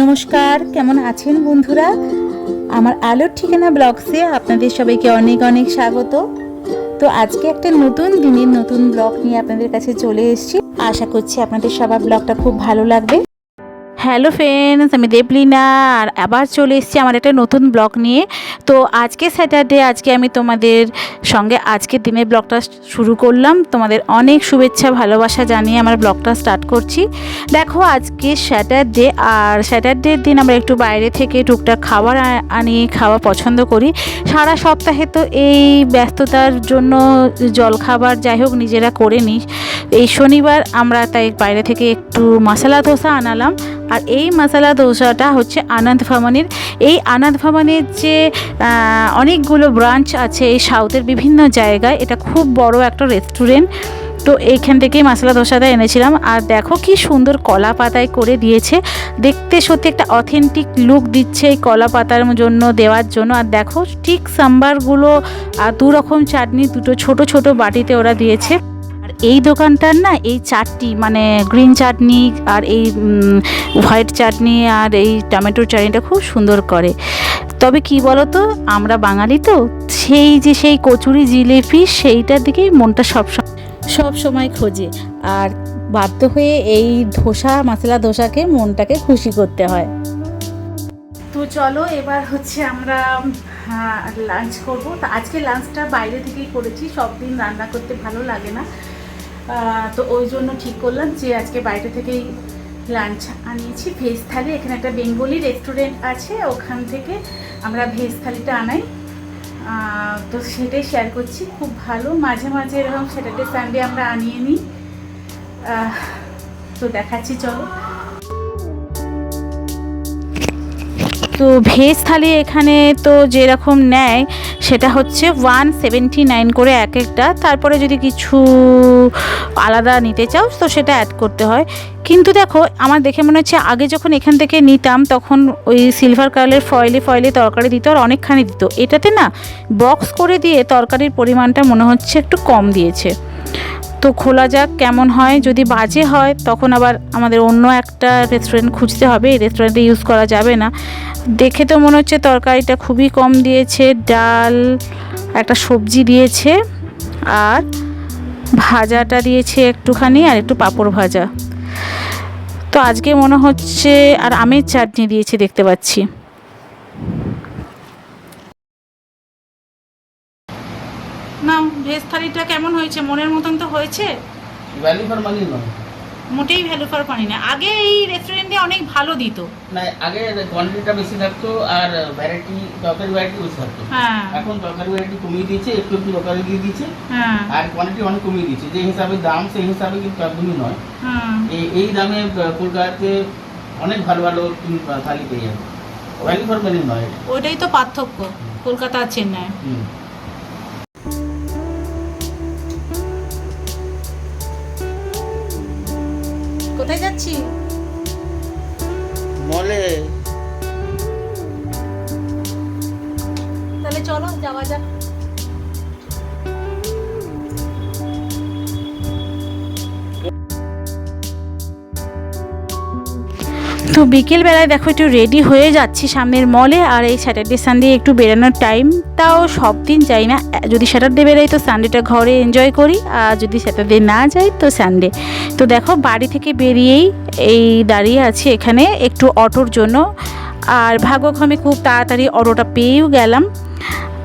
নমস্কার, কেমন আছেন বন্ধুরা? আমার আলোর ঠিকানা ব্লগসে আপনাদের সবাইকে অনেক অনেক স্বাগত। তো আজকে একটা নতুন দিনের নতুন ব্লগ নিয়ে আপনাদের কাছে চলে এসেছি। আশা করছি আপনাদের সবার ব্লগটা খুব ভালো লাগবে। হ্যালো ফ্রেন্ডস আমি দেবলিনা আর আবার চলে এসেছি আমার একটা নতুন ব্লগ নিয়ে। তো আজকে স্যাটারডে আজকে আমি তোমাদের সঙ্গে আজকের দিনের ব্লগটা শুরু করলাম। তোমাদের অনেক শুভেচ্ছা, ভালোবাসা জানিয়ে আমার ব্লগটা স্টার্ট করছি। দেখো আজকে স্যাটারডে আর স্যাটারডের দিন আমরা একটু বাইরে থেকে টুকটাক খাবার আ- আনিয়ে খাওয়া পছন্দ করি। সারা সপ্তাহে তো এই ব্যস্ততার জন্য জলখাবার যাই হোক নিজেরা করে নিই এই শনিবার আমরা তাই বাইরে থেকে একটু মশলা ধোসা আনালাম। আর এই মশলা ধোসাটা হচ্ছে আনন্দ ভবনের। এই আনন্দ ভবনের যে অনেকগুলো ব্রাঞ্চ আছে এই সাউথের বিভিন্ন জায়গায়, এটা খুব বড় একটা রেস্টুরেন্ট। তো এইখান থেকেই মশলা ধোসাটা এনেছিলাম। আর দেখো কি সুন্দর কলা পাতায় করে দিয়েছে। দেখতে সত্যি একটা অথেন্টিক লুক দিচ্ছে এই কলা পাতার জন্য, দেওয়ার জন্য। আর দেখো ঠিক সাম্বারগুলো, আর দু রকম চাটনি দুটো ছোট ছোট বাটিতে ওরা দিয়েছে। আর এই দোকানটার না এই চাটনি মানে গ্রিন চাটনি আর এই হোয়াইট চাটনি আর এই টমেটোর চাটনিটা খুব সুন্দর করে। তবে কি বলো তো আমরা বাঙালি তো সেই যে সেই কচুরি জিলিপি সেইটার দিকেই মনটা সব সব সময় খোঁজে। আর বাধ্য হয়ে এই ধোসা মশলা ধোসাকে মনটাকে খুশি করতে হয়। তো চলো এবার হচ্ছে আমরা লাঞ্চ করব। তো আজকে লাঞ্চটা বাইরে থেকেই করেছি সব দিন রান্না করতে ভালো লাগে না। তো ওই জন্য ঠিক করলাম যে আজকে বাইরে থেকেই লাঞ্চ আনিয়েছি। ভেজ থালি এখানে একটা বেঙ্গলি রেস্টুরেন্ট আছে, ওখান থেকে আমরা ভেজ থালিটা আনাই তো সেটাই শেয়ার করছি, খুব ভালো। মাঝে মাঝে এরকম স্যাটারডে সানডে আমরা আনিয়ে নিই। তো দেখাচ্ছি, চলো। তো ভেজ থালি এখানে তো যেরকম নেয়, সেটা হচ্ছে ওয়ান সেভেন্টি নাইন করে এক একটা। তারপরে যদি কিছু আলাদা নিতে চাও, তো সেটা অ্যাড করতে হয়। কিন্তু দেখো, আমার দেখে মনে হচ্ছে আগে যখন এখান থেকে নিতাম, তখন ওই সিলভার কালারের ফয়েলে ফয়েলে তরকারি দিত আর অনেকখানি দিত। এটাতে না বক্স করে দিয়ে তরকারির পরিমাণটা মনে হচ্ছে একটু কম দিয়েছে। তো খোলা যাক, কেমন হয়? যদি বাজে হয়, তখন আবার আমাদের অন্য একটা রেস্টুরেন্ট খুঁজতে হবে। এই রেস্টুরেন্টে ইউজ করা যাবে না। দেখে তো মনে হচ্ছে তরকারিটা খুবই কম দিয়েছে। ডাল, একটা সবজি দিয়েছে, আর ভাজাটা দিয়েছে একটুখানি, আর একটু পাঁপড় ভাজা। তো আজকে মনে হচ্ছে, আর আমের চাটনি দিয়েছে দেখতে পাচ্ছি না ভেজ থালিটা কেমন হয়েছে? মনের মতন তো হয়েছে? ভ্যালু ফর মানি নয়। মোটেই ভ্যালু ফর পানি না। আগে এই রেস্টুরেন্টে অনেক ভালো দিত। না আগে কোয়ান্টিটিটা বেশি থাকতো আর ভ্যারাইটি তরকারি ভ্যারাইটি বেশি থাকতো। হ্যাঁ। এখন তরকারি ভ্যারাইটি কমিয়ে দিয়েছে একটু একটু তরকারি দিয়ে দিয়েছে। হ্যাঁ। আর কোয়ান্টিটি অনেক কমিয়ে দিয়েছে। যে হিসাবে দাম সেই হিসাবে কিন্তু একদমই নয়। হ্যাঁ। এই এই দামে কলকাতাতে অনেক ভালো ভালো তুমি থালি পেয়ে যাবে। ভ্যালু ফর মানি নয় ওইটাই তো পার্থক্য কলকাতা আর চেন্নাই কোথায় যাচ্ছি? মলে। তাহলে চলো যাওয়া যাক। তো বিকেলবেলায় দেখো একটু রেডি হয়ে যাচ্ছি সামনের মলে আর এই স্যাটারডে সানডে একটু বেরোনোর টাইম তাও সব দিন যাই না। যদি স্যাটারডে বেরোই তো সানডেটা ঘরে এনজয় করি, আর যদি স্যাটারডে না যাই তো সানডে তো দেখো বাড়ি থেকে বেরিয়েই এই দাঁড়িয়ে আছি এখানে একটু অটোর জন্য। আর ভাগ্যক্রমে খুব তাড়াতাড়ি অটোটা পেয়েও গেলাম।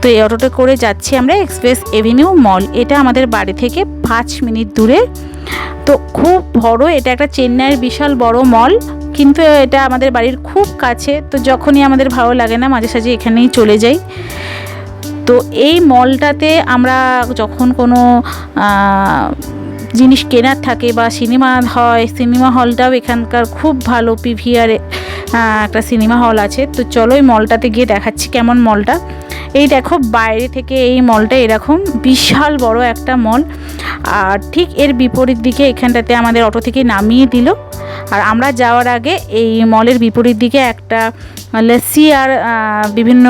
তো এই অটোটা করে যাচ্ছি আমরা এক্সপ্রেস এভিনিউ মল এটা আমাদের বাড়ি থেকে পাঁচ মিনিট দূরে। তো খুব বড়, এটা একটা চেন্নাইয়ের বিশাল বড় মল কিন্তু এটা আমাদের বাড়ির খুব কাছে, তো যখনই আমাদের ভালো লাগে না, মাঝে সাঝে এখানেই চলে যাই। তো এই মলটাতে আমরা যখন কোনো জিনিস কেনার থাকে বা সিনেমা হয়, সিনেমা হলটাও এখানকার খুব ভালো পিভিআর একটা সিনেমা হল আছে। তো চলো এই মলটাতে গিয়ে দেখাচ্ছি কেমন মলটা। এই দেখো বাইরে থেকে এই মলটা এরকম বিশাল বড় একটা মল। আর ঠিক এর বিপরীত দিকে এখানটাতে আমাদের অটো থেকে নামিয়ে দিল। আর আমরা যাওয়ার আগে এই মলের বিপরীত দিকে একটা লস্যি আর বিভিন্ন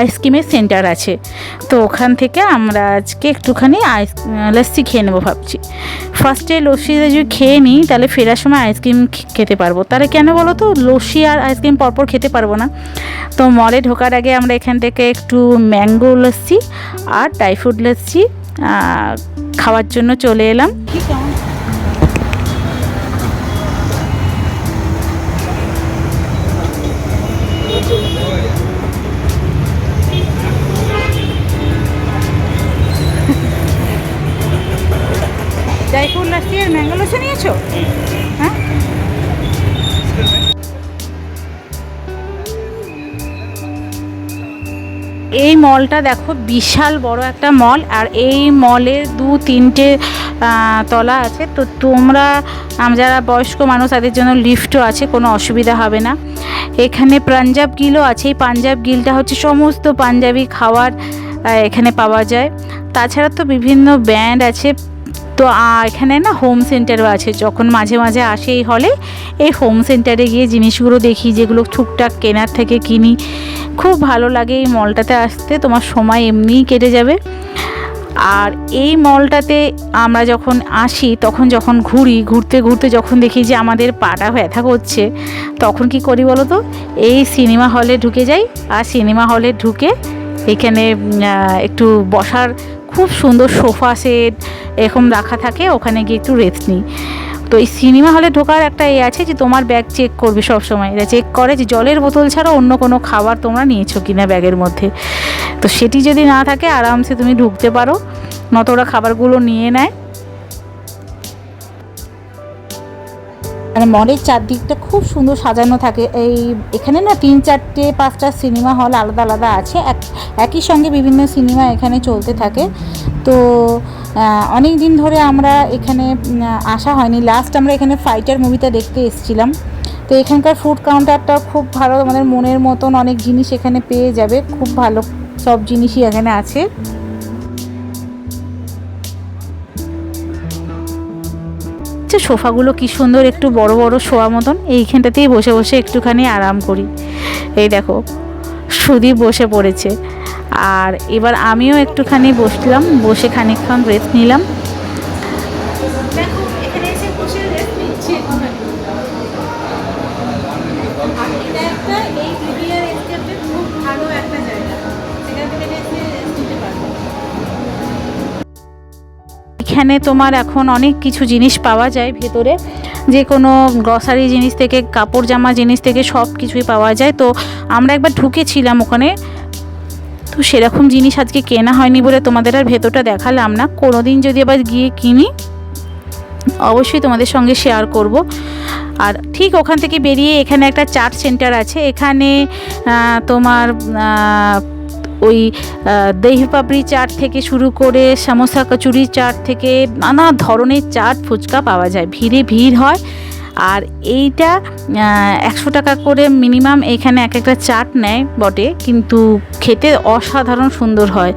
আইসক্রিমের সেন্টার আছে। তো ওখান থেকে আমরা আজকে একটুখানি আইস লস্যি খেয়ে নেব ভাবছি। ফার্স্টে লস্যি যদি খেয়ে নিই, তাহলে ফেরার সময় আইসক্রিম খেতে পারব। তাহলে কেন বলো তো? লস্যি আর আইসক্রিম পরপর খেতে পারব না। তো মলে ঢোকার আগে আমরা এখান থেকে একটু ম্যাঙ্গো লস্যি আর ফ্রুট লস্যি খাওয়ার জন্য চলে এলাম। ফ্রুট ম্যাঙ্গো লস্যি নিয়েছো? হ্যাঁ? এই মলটা দেখো বিশাল বড় একটা মল আর এই মলের দু তিনটে তলা আছে। তো তোমরা যারা বয়স্ক মানুষ তাদের জন্য লিফটও আছে কোনো অসুবিধা হবে না। এখানে পাঞ্জাব গিলও আছে। এই পাঞ্জাব গিলটা হচ্ছে সমস্ত পাঞ্জাবি আহ, এখানে পাওয়া যায়। তাছাড়া তো বিভিন্ন ব্যান্ড আছে। তো এখানে না হোম সেন্টারও আছে। যখন মাঝে মাঝে আসে এই হলে এই হোম সেন্টারে গিয়ে জিনিসগুলো দেখি, যেগুলো টুকটাক কেনার থেকে কিনি। খুব ভালো লাগে এই মলটাতে আসতে, তোমার সময় এমনিই কেটে যাবে। আর এই মলটাতে আমরা যখন আসি, তখন যখন ঘুরি, ঘুরতে ঘুরতে যখন দেখি যে আমাদের পাটা ব্যথা করছে, তখন কি করি বলো তো? এই সিনেমা হলে ঢুকে যাই। আর সিনেমা হলে ঢুকে এখানে একটু বসার খুব সুন্দর সোফা সেট এরকম রাখা থাকে, ওখানে গিয়ে একটু রেস্ট নিই। তো এই সিনেমা হলে ঢোকার একটা এ আছে যে, তোমার ব্যাগ চেক করবে সবসময়। এরা চেক করে যে, জলের বোতল ছাড়া অন্য কোনো খাবার তোমরা নিয়েছো কি না ব্যাগের মধ্যে। তো সেটি যদি না থাকে, আরামসে তুমি ঢুকতে পারো। নত ওরা খাবারগুলো নিয়ে নেয়। মানে মলের চারদিকটা খুব সুন্দর সাজানো থাকে। এই এখানে না তিন চারটে, পাঁচটা সিনেমা হল আলাদা আলাদা আছে। এক, একই সঙ্গে বিভিন্ন সিনেমা এখানে চলতে থাকে। তো অনেক দিন ধরে আমরা এখানে আসা হয়নি। লাস্ট আমরা এখানে ফাইটার মুভিটা দেখতে এসেছিলাম। তো এখানকার ফুড কাউন্টারটা খুব ভালো, আমাদের মনের মতন অনেক জিনিস এখানে পেয়ে যাবে। খুব ভালো সব জিনিসই এখানে আছে। হচ্ছে সোফাগুলো কি সুন্দর একটু বড় বড় শোয়া মতন। এইখানটাতেই বসে বসে একটুখানি আরাম করি। এই দেখো, সুদীপ বসে পড়েছে। আর এবার আমিও একটুখানি বসলাম, বসে খানিকক্ষণ রেস্ট নিলাম। এখানে তোমার এখন অনেক কিছু জিনিস পাওয়া যায় ভেতরে। যে কোনো গ্রসারি জিনিস থেকে, কাপড় জামা জিনিস থেকে সব কিছুই পাওয়া যায়। তো আমরা একবার ঢুকেছিলাম ওখানে। তো সেরকম জিনিস আজকে কেনা হয়নি বলে তোমাদের আর ভেতরটা দেখালাম না। কোনো দিন যদি আবার গিয়ে কিনি, অবশ্যই তোমাদের সঙ্গে শেয়ার করব। আর ঠিক ওখান থেকে বেরিয়ে এখানে একটা চাট সেন্টার আছে। এখানে তোমার ওই দহি পাপড়ি চাট থেকে শুরু করে সমোসা কচুরি চাট থেকে নানা ধরনের চাট ফুচকা পাওয়া যায়। ভিড়ে ভিড় হয়। আর এইটা একশো টাকা করে মিনিমাম এখানে এক একটা চাট নেয় বটে, কিন্তু খেতে অসাধারণ সুন্দর হয়।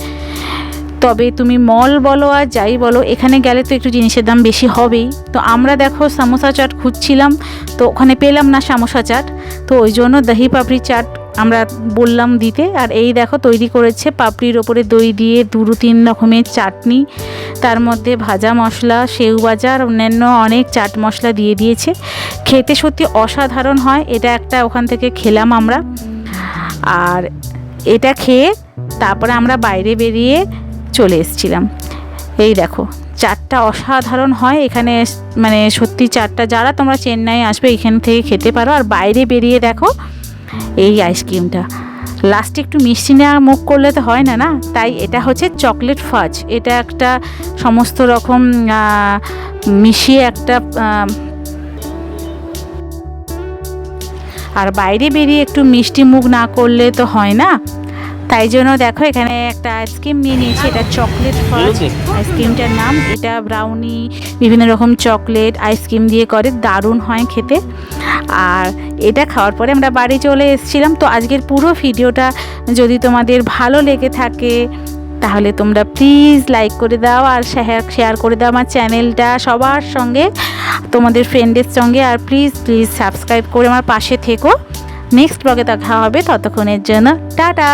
তবে তুমি মল বলো আর যাই বলো, এখানে গেলে তো একটু জিনিসের দাম বেশি হবেই। তো আমরা দেখো সামোসা চাট খুঁজছিলাম, তো ওখানে পেলাম না সামোসা চাট। তো ওই জন্য দহি পাপড়ি চাট আমরা বললাম দিতে। আর এই দেখো তৈরি করেছে পাপড়ির ওপরে দই দিয়ে দুটো তিন রকমের চাটনি। তার মধ্যে ভাজা মশলা, সেউ ভাজা আর অন্যান্য অনেক চাট মশলা দিয়ে দিয়েছে। খেতে সত্যি অসাধারণ হয়, এটা একটা ওখান থেকে খেলাম আমরা। আর এটা খেয়ে তারপরে আমরা বাইরে বেরিয়ে চলে এসেছিলাম। এই দেখো, চাটটা অসাধারণ হয়। এখানে মানে সত্যি চাটটা যারা তোমরা চেন্নাই আসবে এখান থেকে খেতে পারো। আর বাইরে বেরিয়ে দেখো এই আইসক্রিমটা লাস্টে একটু মিষ্টি নেওয়া মুখ করলে তো হয় না না? তাই এটা হচ্ছে চকলেট ফাজ এটা একটা সমস্ত রকম মিশিয়ে একটা আর বাইরে বেরিয়ে একটু মিষ্টি মুখ না করলে তো হয় না? তাই জন্য দেখো এখানে একটা আইসক্রিম নিয়ে নিয়েছি এটা চকলেট ফাজ আইসক্রিমটার নাম এটা ব্রাউনি বিভিন্ন রকম চকলেট আইসক্রিম দিয়ে করে দারুণ হয় খেতে। আর এটা খাওয়ার পরে আমরা বাড়ি চলে এসেছিলাম তো আজকের পুরো ভিডিওটা যদি তোমাদের ভালো লেগে থাকে তাহলে তোমরা প্লিজ লাইক করে দাও আর শেয়ার শেয়ার করে দাও আমার চ্যানেলটা সবার সঙ্গে তোমাদের ফ্রেন্ডের সঙ্গে আর প্লিজ প্লিজ সাবস্ক্রাইব করে আমার পাশে থেকো। নেক্সট ব্লগে দেখা হবে ততক্ষণের জন্য টাটা!